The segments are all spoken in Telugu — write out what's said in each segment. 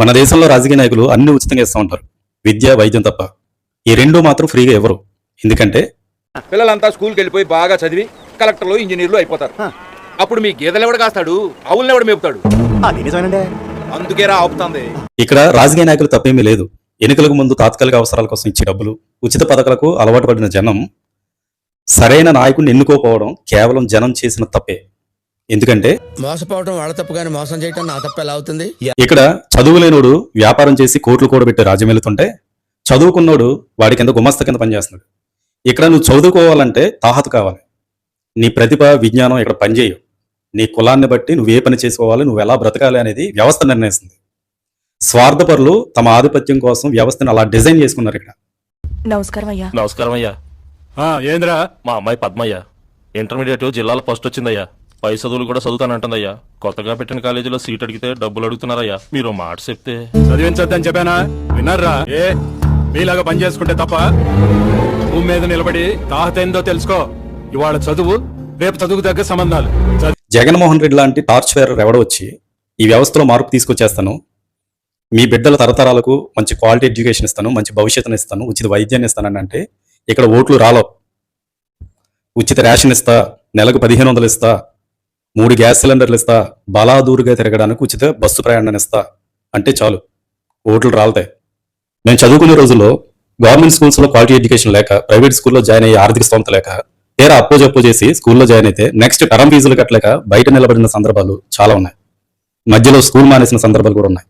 మన దేశంలో రాజకీయ నాయకులు అన్ని ఉచితంగా ఇస్తూ ఉంటారు. విద్య వైద్యం తప్ప. ఈ రెండు మాత్రం ఫ్రీగా ఇవ్వరు. ఎందుకంటే పిల్లలంతా స్కూల్కి వెళ్ళిపోయి బాగా చదివి కలెక్టర్లు ఇంజనీర్లు అయిపోతారు. అప్పుడు మీ గేదెలు ఎవడు కాస్తాడు? ఆవులను ఎవడు మేపుతాడు? అందుకే రా ఆపుతుంది. ఇక్కడ రాజకీయ నాయకులు తప్పేమీ లేదు. ఎన్నికలకు ముందు తాత్కాలిక అవసరాల కోసం ఇచ్చే డబ్బులు ఉచిత పథకాలకు అలవాటు పడిన జనం సరైన నాయకుడిని ఎన్నుకోకపోవడం కేవలం జనం చేసిన తప్పే. ఎందుకంటే మోసపోవడం వాళ్ళ తప్పు కానీ మోసం చేయటం నా తప్పు ఎలా అవుతుంది? ఇక్కడ చదువులేనోడు వ్యాపారం చేసి కోట్లు కూడబెట్టి రాజ్యం వెళుతుంటే చదువుకున్నోడు వాడి కింద గుమస్త కింద పనిచేస్తున్నాడు. ఇక్కడ నువ్వు చదువుకోవాలంటే తాహతు కావాలి. నీ ప్రతిభ విజ్ఞానం ఇక్కడ పనిచేయవు. నీ కులాన్ని బట్టి నువ్వు ఏ పని చేసుకోవాలి నువ్వు ఎలా బ్రతకాలి అనేది వ్యవస్థ నిర్ణయిస్తుంది. స్వార్థపరులు తమ ఆధిపత్యం కోసం వ్యవస్థను అలా డిజైన్ చేసుకున్నారు ఇక్కడ. నమస్కారం అయ్యా. నమస్కారం అయ్యా. ఆ, ఏంద్రా? మా అమ్మాయి పద్మయ్య. ఇంటర్మీడియట్ జిల్లాలో ఫస్ట్ వచ్చిందయ్యా. పై చదువులు కూడా చదువుతానంటుందయ్యా. కొత్తగా పెట్టిన కాలేజీలో సీట్ అడిగితే డబ్బులు అడుగుతున్నారయ్యా. మీరు మాట చెప్తే. చదివించొద్దని చెప్పానా? విన్నారా ఏ? మీలాగా పని చేసుకుంటే తప్ప? భూమి మీద నిలబడి తాహత ఏందో తెలుసుకో. ఇవాళ చదువు రేపు చదువుకు తగ్గ సంబంధాలు. జగన్మోహన్ రెడ్డి లాంటి టార్చ్ ఫేర్ ఎవడ వచ్చి ఈ వ్యవస్థలో మార్పు తీసుకొచ్చేస్తాను. మీ బిడ్డల తరతరాలకు మంచి క్వాలిటీ ఎడ్యుకేషన్ ఇస్తాను మంచి భవిష్యత్తుని ఇస్తాను ఉచిత వైద్యాన్ని ఇస్తానని అంటే ఇక్కడ ఓట్లు రాలో ఉచిత రేషన్ ఇస్తా నెలకు పదిహేను వందలు ఇస్తా మూడు గ్యాస్ సిలిండర్లు ఇస్తా బలాదూరుగా తిరగడానికి ఉచిత బస్సు ప్రయాణాన్ని ఇస్తా. అంటే చాలు ఓట్లు రాలతాయి. నేను చదువుకునే రోజుల్లో గవర్నమెంట్ స్కూల్స్లో క్వాలిటీ ఎడ్యుకేషన్ లేక ప్రైవేట్ స్కూల్లో జాయిన్ అయ్యే ఆర్థిక స్తోమత లేక తీరా అప్పో జప్పు చేసి స్కూల్లో జాయిన్ అయితే నెక్స్ట్ టర్మ్ ఫీజులు కట్టలేక బయట నిలబడిన సందర్భాలు చాలా ఉన్నాయి. మధ్యలో స్కూల్ మానేసిన సందర్భాలు కూడా ఉన్నాయి.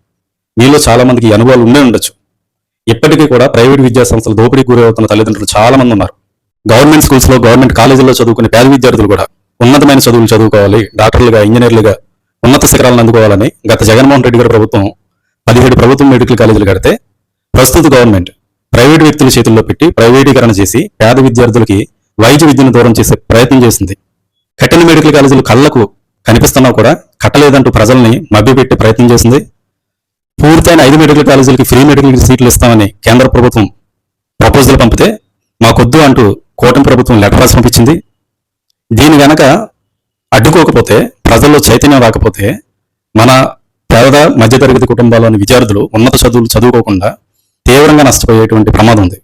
మీలో చాలా మందికి అనుభవాలు ఉండే ఉండొచ్చు. ఇప్పటికీ కూడా ప్రైవేట్ విద్యా సంస్థలు దోపిడీకి గురవుతున్న తల్లిదండ్రులు చాలా మంది ఉన్నారు. గవర్నమెంట్ స్కూల్స్లో గవర్నమెంట్ కాలేజీల్లో చదువుకునే పేద విద్యార్థులు కూడా ఉన్నతమైన చదువులు చదువుకోవాలి డాక్టర్లుగా ఇంజనీర్లుగా ఉన్నత శిఖరాలను అందుకోవాలని గత జగన్మోహన్ రెడ్డి గారి ప్రభుత్వం పదిహేడు ప్రభుత్వం మెడికల్ కాలేజీలు కడితే ప్రస్తుత గవర్నమెంట్ ప్రైవేట్ వ్యక్తుల చేతుల్లో పెట్టి ప్రైవేటీకరణ చేసి పేద విద్యార్థులకి వైద్య విద్యను దూరం చేసే ప్రయత్నం చేసింది. కట్టిన మెడికల్ కాలేజీలు కళ్ళకు కనిపిస్తున్నా కూడా కట్టలేదంటూ ప్రజల్ని మభ్యపెట్టే ప్రయత్నం చేసింది. పూర్తయిన ఐదు మెడికల్ కాలేజీలకి ఫ్రీ మెడికల్ సీట్లు ఇస్తామని కేంద్ర ప్రభుత్వం ప్రపోజల్ పంపితే మాకొద్దు అంటూ కూటమి ప్రభుత్వం లెటర్ రాసి పంపించింది. దీని గనక అడ్డుకోకపోతే ప్రజల్లో చైతన్యం రాకపోతే మన పేద మధ్యతరగతి కుటుంబాల్లోని విద్యార్థులు ఉన్నత చదువులు చదువుకోకుండా తీవ్రంగా నష్టపోయేటువంటి ప్రమాదం ఉంది.